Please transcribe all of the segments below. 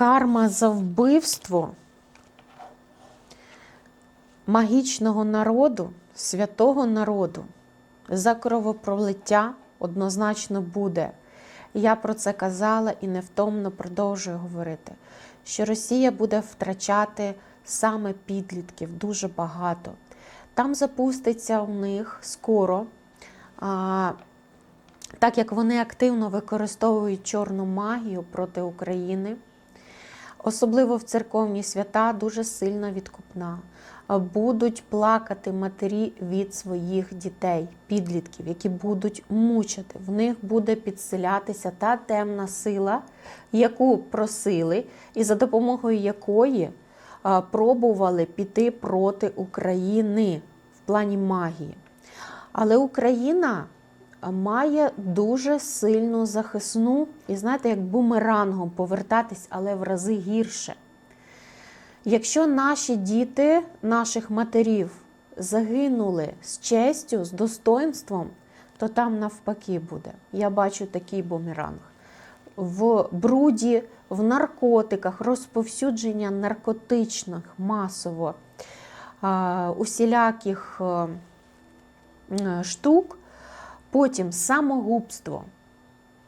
карма за вбивство магічного народу, святого народу, за кровопролиття однозначно буде. Я про це казала і невтомно продовжую говорити, що Росія буде втрачати саме підлітків дуже багато. Там запуститься у них скоро, а, так як вони активно використовують чорну магію проти України, особливо в церковні свята, дуже сильно відкупна. Будуть плакати матері від своїх дітей, підлітків, які будуть мучити. В них буде підселятися та темна сила, яку просили, і за допомогою якої пробували піти проти України в плані магії. Але Україна має дуже сильну захисну, і знаєте, як бумерангом повертатись, але в рази гірше. Якщо наші діти, наших матерів загинули з честю, з достоинством, то там навпаки буде. Я бачу такий бумеранг. В бруді, в наркотиках, розповсюдження наркотичних масово усіляких е, штук, потім самогубство,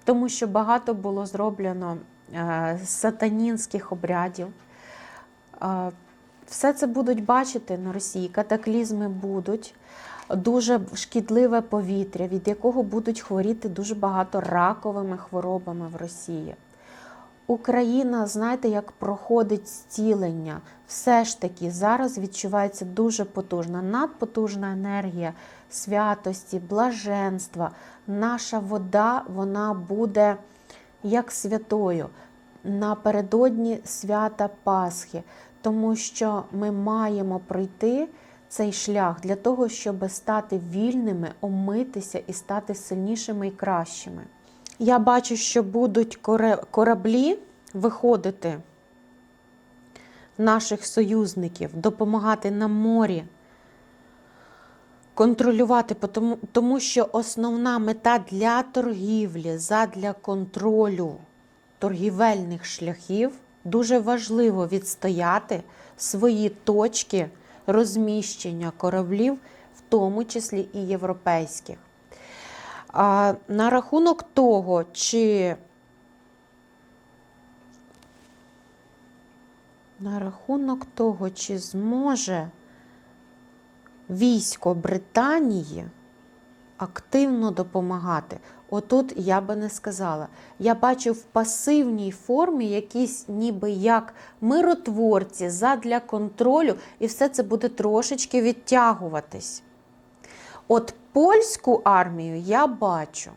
тому що багато було зроблено е, сатанінських обрядів. А, Все це будуть бачити на Росії, катаклізми будуть, дуже шкідливе повітря, від якого будуть хворіти дуже багато раковими хворобами в Росії. Україна, знаєте, як проходить зцілення, все ж таки зараз відчувається дуже потужна, надпотужна енергія святості, блаженства. Наша вода вона буде як святою напередодні свята Пасхи, тому що ми маємо пройти цей шлях для того, щоб стати вільними, омитися і стати сильнішими і кращими. Я бачу, що будуть кораблі виходити наших союзників, допомагати на морі, контролювати, тому, що основна мета для торгівлі, задля контролю торгівельних шляхів дуже важливо відстояти свої точки розміщення кораблів, в тому числі і європейських. А на рахунок того, чи на рахунок того, чи зможе військо Британії активно допомагати. Отут я би не сказала. Я бачу в пасивній формі якісь ніби як миротворці задля контролю, і все це буде трошечки відтягуватись. От польську армію я бачу.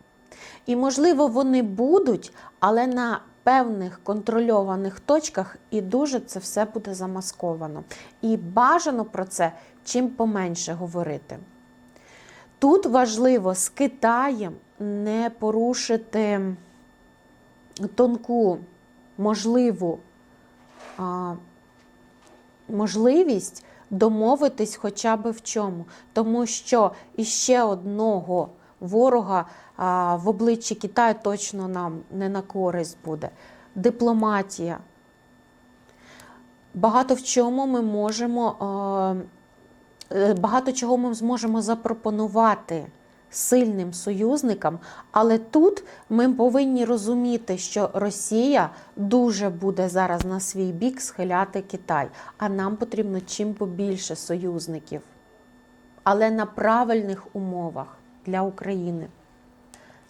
І, можливо, вони будуть, але на певних контрольованих точках і дуже це все буде замасковано. І бажано про це чим поменше говорити. Тут важливо з Китаєм не порушити тонку можливу можливість домовитись хоча б в чому. Тому що іще одного ворога а, в обличчі Китаю точно нам не на користь буде. Дипломатія. Багато в чому ми можемо. А, е, Багато чого ми зможемо запропонувати сильним союзникам, але тут ми повинні розуміти, що Росія дуже буде зараз на свій бік схиляти Китай, а нам потрібно чим побільше союзників, але на правильних умовах для України.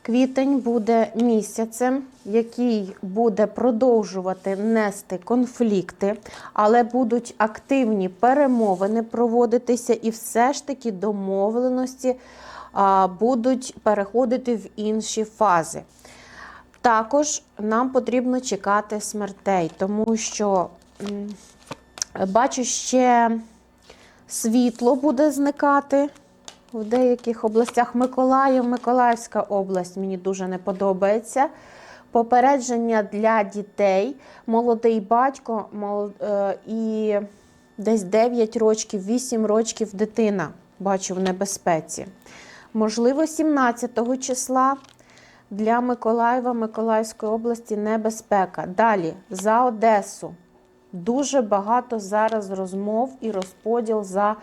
Квітень буде місяцем, який буде продовжувати нести конфлікти, але будуть активні перемовини проводитися, і все ж таки домовленості будуть переходити в інші фази. Також нам потрібно чекати смертей, тому що бачу ще світло буде зникати в деяких областях Миколаїв, Миколаївська область мені дуже не подобається. Попередження для дітей, молодий батько е, і десь 9 років, 8 років дитина бачу в небезпеці. Можливо, 17 числа для Миколаєва, Миколаївської області небезпека. Далі за Одесу. Дуже багато зараз розмов і розподіл за е,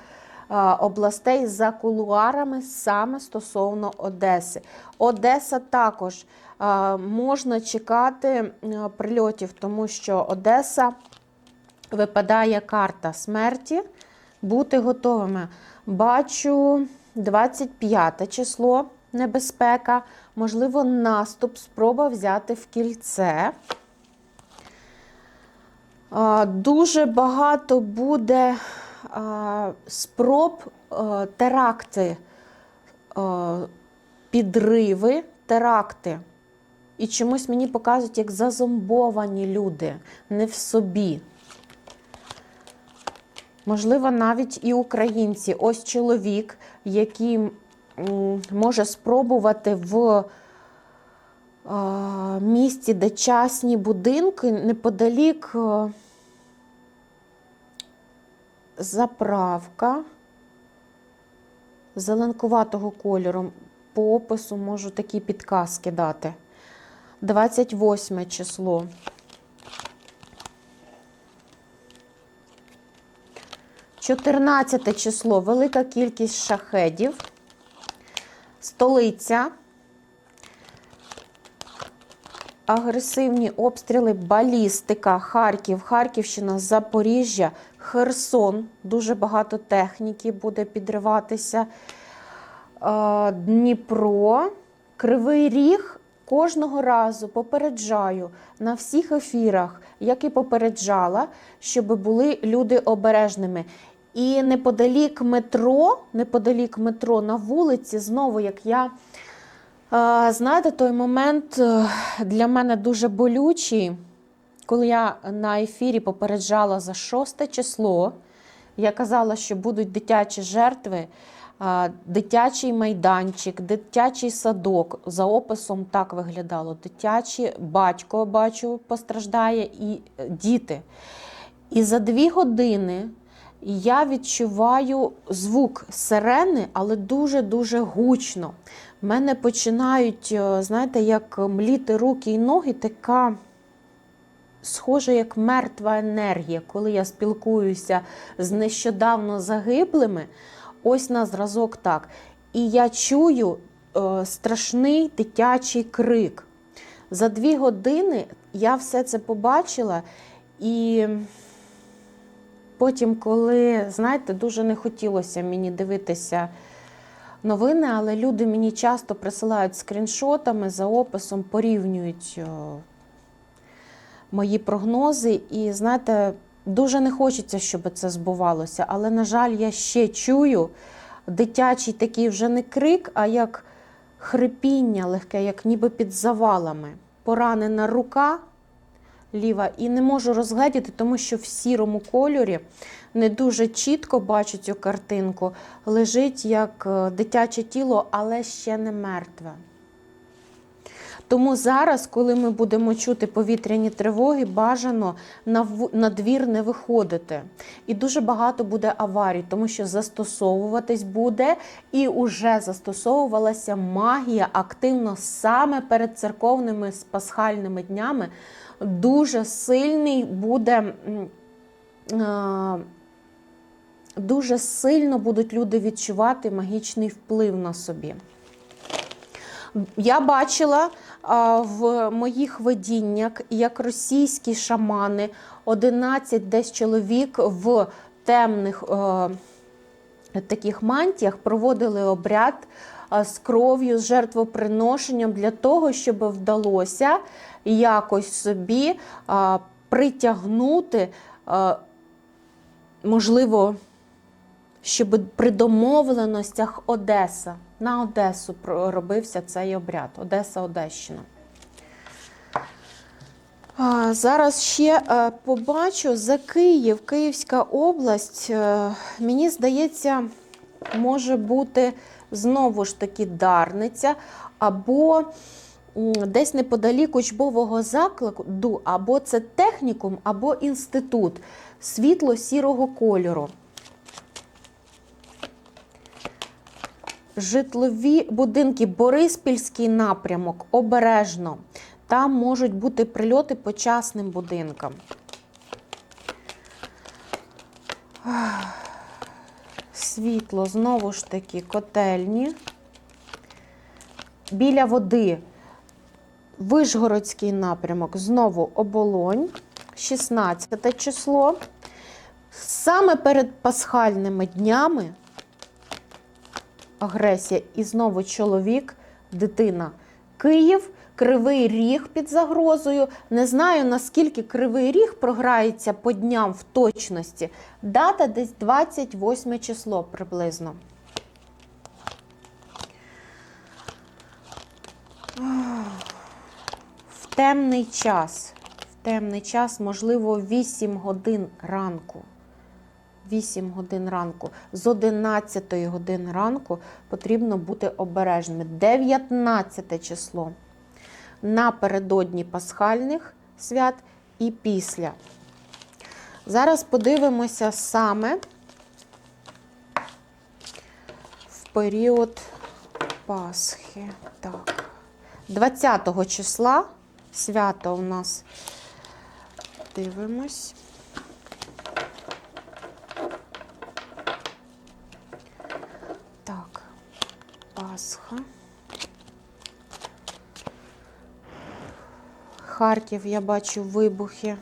областей за кулуарами саме стосовно Одеси. Одеса також е, можна чекати е, прильотів, тому що Одеса випадає карта смерті. Бути готовими. Бачу 25 число небезпека, можливо, наступ, спроба взяти в кільце. Дуже багато буде спроб теракти, підриви, теракти. І чомусь мені показують, як зазомбовані люди, не в собі. Можливо, навіть і українці. Ось чоловік, який може спробувати в е, місті, де частні будинки, неподалік е, заправка зеленкуватого кольору. По опису можу такі підказки дати. 28 число. Чотирнадцяте число велика кількість шахедів, столиця, агресивні обстріли, балістика, Харків, Харківщина, Запоріжжя, Херсон. Дуже багато техніки буде підриватися. Е, Дніпро, Кривий Ріг. Кожного разу попереджаю на всіх ефірах, як і попереджала, щоб були люди обережними. І неподалік метро, неподалік метро на вулиці, знову як я. е, Знаєте, той момент е, для мене дуже болючий, коли я на ефірі попереджала за 6 число, я казала, що будуть дитячі жертви, дитячий майданчик, дитячий садок. За описом так виглядало. Дитячий батько, бачу, постраждає, і е, діти. І за дві години я відчуваю звук сирени, але дуже-дуже гучно. В мене починають, е, знаєте, як мліти руки і ноги, така схожа як мертва енергія, коли я спілкуюся з нещодавно загиблими. Ось на зразок так. І я чую е, страшний дитячий крик. За дві години я все це побачила, і потім, коли, знаєте, дуже не хотілося мені дивитися новини, але люди мені часто присилають скріншотами за описом, порівнюють мої прогнози. І знаєте, дуже не хочеться, щоб це збувалося. Але, на жаль, я ще чую дитячий такий вже не крик, а як хрипіння легке, як ніби під завалами. Поранена рука ліва, і не можу розгледіти, тому що в сірому кольорі не дуже чітко бачу цю картинку. Лежить як е, дитяче тіло, але ще не мертве. Тому зараз, коли ми будемо чути повітряні тривоги, бажано на, двір не виходити. І дуже багато буде аварій, тому що застосовуватись буде і вже застосовувалася магія активно саме перед церковними пасхальними днями. Дуже сильний буде. Дуже сильно будуть люди відчувати магічний вплив на собі. Я бачила а, в моїх видіннях, як російські шамани, 11 десь чоловік в темних е, таких мантіях проводили обряд з кров'ю, з жертвоприношенням для того, щоб вдалося якось собі притягнути, можливо, щоб при домовленостях Одеса. На Одесу робився цей обряд. Одеса, Одещина. Зараз ще е, побачу за Київ, Київська область. е, Мені здається, може бути знову ж таки Дарниця, або десь неподалік учбового закладу, або це технікум, або інститут світло-сірого кольору. житлові будинки, Бориспільський напрямок, обережно. Там можуть бути прильоти по частним будинкам. Світло, знову ж таки, котельні. Біля води Вишгородський напрямок, знову оболонь, 16 число. Саме перед пасхальними днями агресія і знову чоловік, дитина. Київ, Кривий Ріг під загрозою. Не знаю, наскільки Кривий Ріг програється по дням в точності. Дата десь 28 число приблизно. В темний час. В темний час, можливо, 8 годин ранку. 8 годин ранку. З 11 годин ранку потрібно бути обережними. 19 число. Напередодні пасхальних свят і після. Зараз подивимося саме в період Пасхи. Так. 20 числа свято у нас. Дивимось. Так, Пасха. Харків, я бачу вибухи.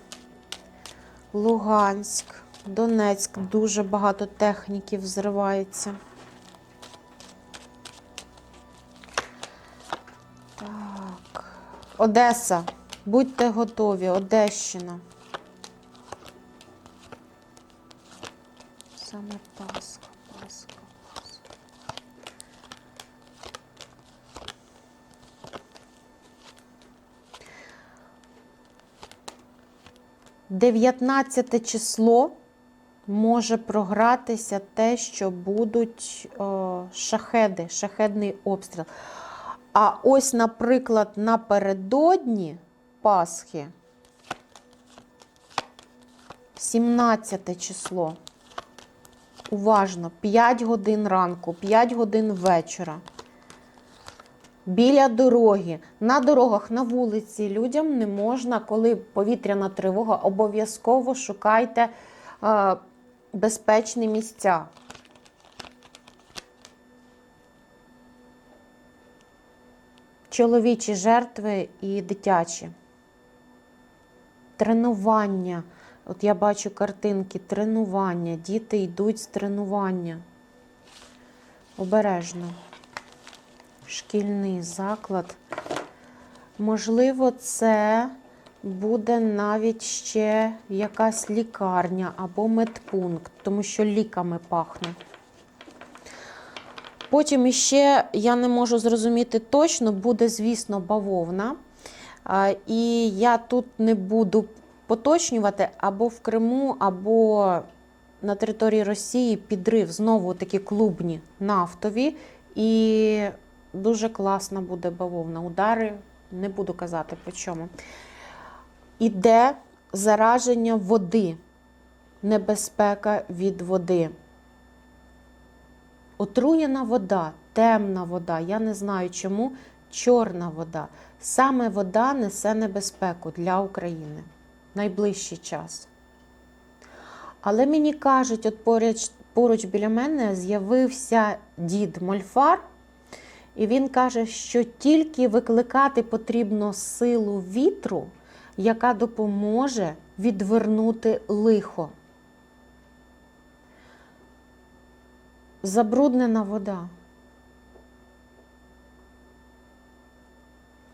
Луганськ, Донецьк, дуже багато техніків взривається. Так. Одеса. Будьте готові, Одещина. Саме Пасха, 19 число може програтися те, що будуть е, шахеди, шахедний обстріл. А ось, наприклад, напередодні Пасхи, 17 число. Уважно, 5 годин ранку, 5 годин вечора. Біля дороги, на дорогах, на вулиці людям не можна, коли повітряна тривога, обов'язково шукайте е, безпечні місця. Чоловічі жертви і дитячі. Тренування. От я бачу картинки, тренування. Діти йдуть з тренування. Обережно. Шкільний заклад. Можливо, це буде навіть ще якась лікарня або медпункт, тому що ліками пахне. Потім іще я не можу зрозуміти точно, буде, звісно, бавовна. І я тут не буду поточнювати або в Криму, або на території Росії підрив знову такі клубні нафтові. І дуже класна буде бавовна. Удари не буду казати по чому. Іде зараження води, небезпека від води. Отруєна вода, темна вода, я не знаю чому, чорна вода. Саме вода несе небезпеку для України найближчий час. Але мені кажуть, от поруч, поруч біля мене з'явився дід Мольфар, і він каже, що тільки викликати потрібно силу вітру, яка допоможе відвернути лихо. Забруднена вода,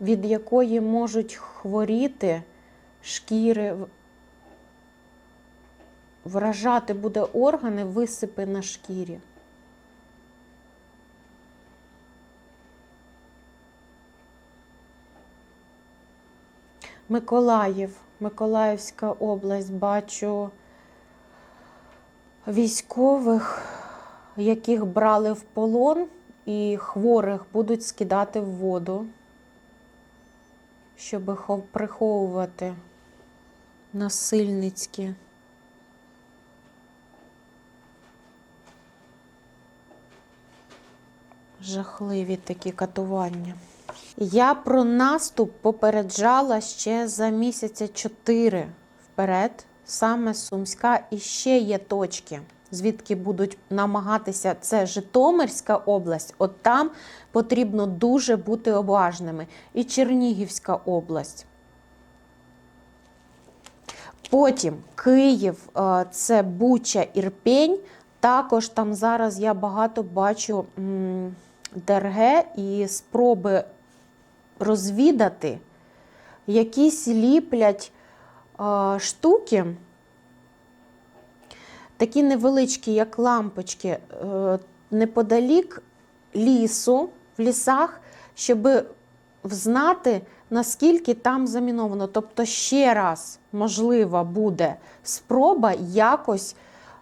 від якої можуть хворіти шкіри, вражати буде органи, висипи на шкірі. Миколаїв, Миколаївська область, бачу військових, яких брали в полон, і хворих будуть скидати в воду, щоб приховувати насильницькі. Жахливі такі катування. Я про наступ попереджала ще за місяця 4 вперед, саме Сумська, і ще є точки, звідки будуть намагатися. Це Житомирська область, от там потрібно дуже бути уважними. І Чернігівська область. Потім Київ, е, це Буча, Ірпень. Також там зараз я багато бачу ДРГ і спроби розвідати, якісь ліплять е, штуки, такі невеличкі, як лампочки, е, неподалік лісу, в лісах, щоб взнати, наскільки там заміновано. Тобто, ще раз, можлива буде спроба якось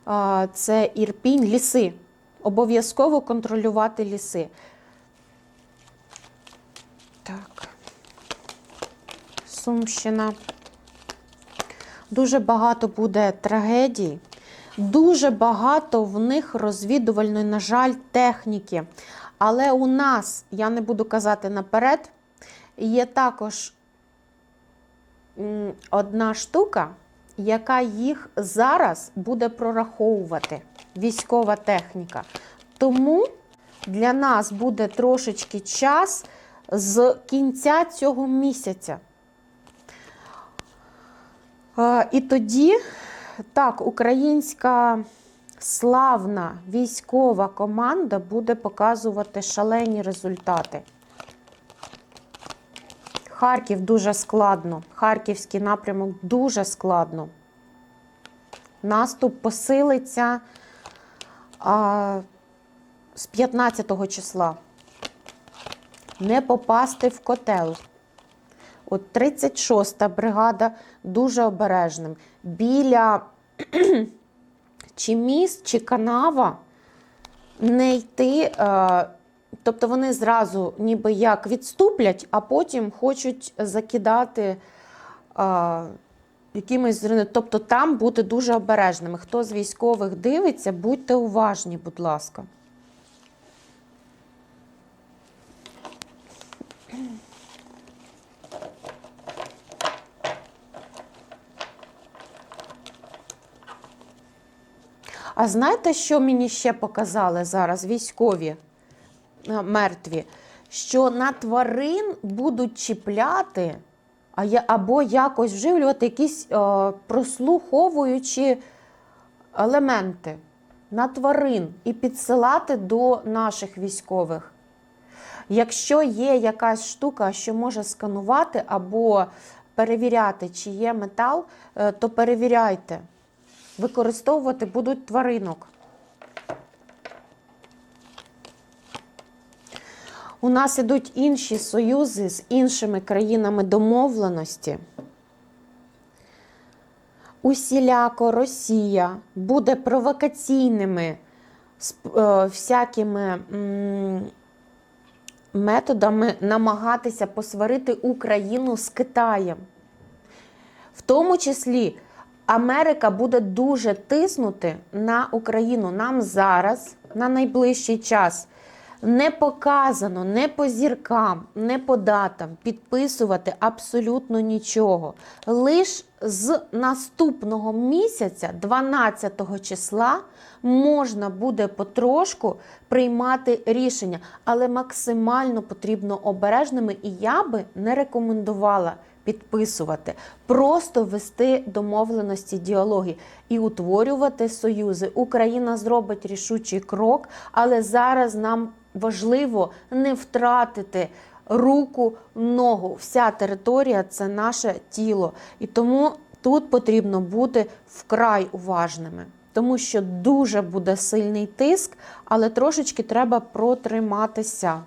а, це ірпінь, ліси. Обов'язково контролювати ліси. Сумщина. Дуже багато буде трагедій. Дуже багато в них розвідувальної, на жаль, техніки. Але у нас, я не буду казати наперед, є також одна штука, яка їх зараз буде прораховувати військова техніка. Тому для нас буде трошечки час з кінця цього місяця. І тоді, так, українська славна військова команда буде показувати шалені результати. Харків дуже складно. Харківський напрямок дуже складно. Наступ посилиться а, з 15 числа. Не попасти в котел. От 36-та бригада дуже обережним. Біля чи міст, чи канава не йти. Е, тобто вони зразу ніби як відступлять, а потім хочуть закидати е, якимось зрини. Тобто там бути дуже обережними. Хто з військових дивиться, будьте уважні, будь ласка. А знаєте, що мені ще показали зараз військові е, мертві? Що на тварин будуть чіпляти або якось вживлювати якісь е, прослуховуючі елементи на тварин і підсилати до наших військових. Якщо є якась штука, що може сканувати або перевіряти, чи є метал, е, то перевіряйте. Використовувати будуть тваринок. У нас ідуть інші союзи з іншими країнами домовленості. Усіляко Росія буде провокаційними е, всякими методами намагатися посварити Україну з Китаєм. В тому числі Америка буде дуже тиснути на Україну. Нам зараз, на найближчий час, не показано не по зіркам, не по датам підписувати абсолютно нічого. Лиш з наступного місяця, 12 числа, можна буде потрошку приймати рішення, але максимально потрібно обережними, і я би не рекомендувала підписувати, просто вести домовленості, діалоги і утворювати союзи. Україна зробить рішучий крок, але зараз нам важливо не втратити руку, ногу. Вся територія це наше тіло. І тому тут потрібно бути вкрай уважними. Тому що дуже буде сильний тиск, але трошечки треба протриматися.